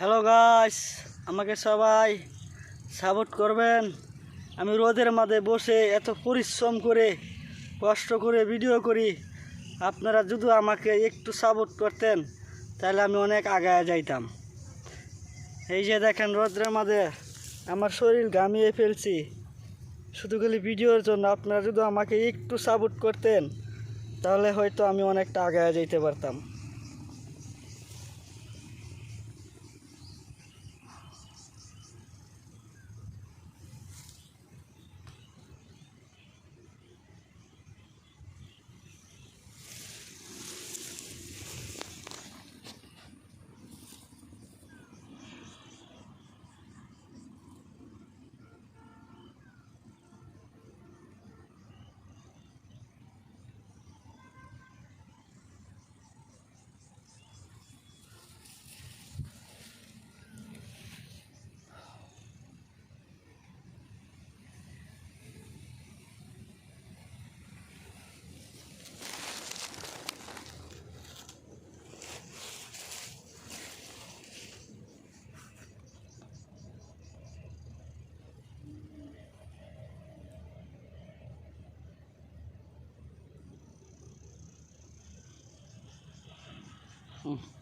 Hello guys আমাকে সবাই support করবেন। আমি রোদের মাঝে বসে এত পরিশ্রম করে, কষ্ট করে ভিডিও করি। আপনারা যদি আমাকে একটু সাপোর্ট করতেন, তাহলে আমি অনেক আগায় যাইতাম। এই যে দেখেন, রোদের মাঝে আমার শরীর ঘামিয়ে ফেলছি। শুধু খালি ভিডিওর জন্য আপনারা যদি আমাকে একটু সাপোর্ট করতেন, তাহলে হয়তো আমি অনেকটা আগায় যাইতে পারতাম। mm.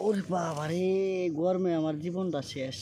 ওরে বাবা রে গরমে আমার জীবনটা শেষ।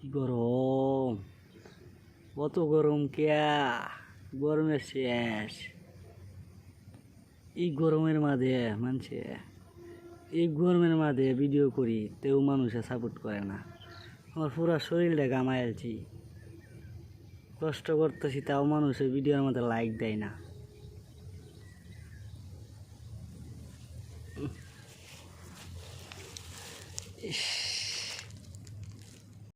কি গরম? কত গরম কেয়া? গরমের শেষ। এই গরমের মাঝে, মানছে? এই গরমের মাঝে ভিডিও করি, তেও মানুষে সাপোর্ট করে না। আমার পুরো শরীরটা গামাইলছি কষ্ট করতেছি, তাও মানুষে ভিডিওর মধ্যে লাইক দেয় না। ইস।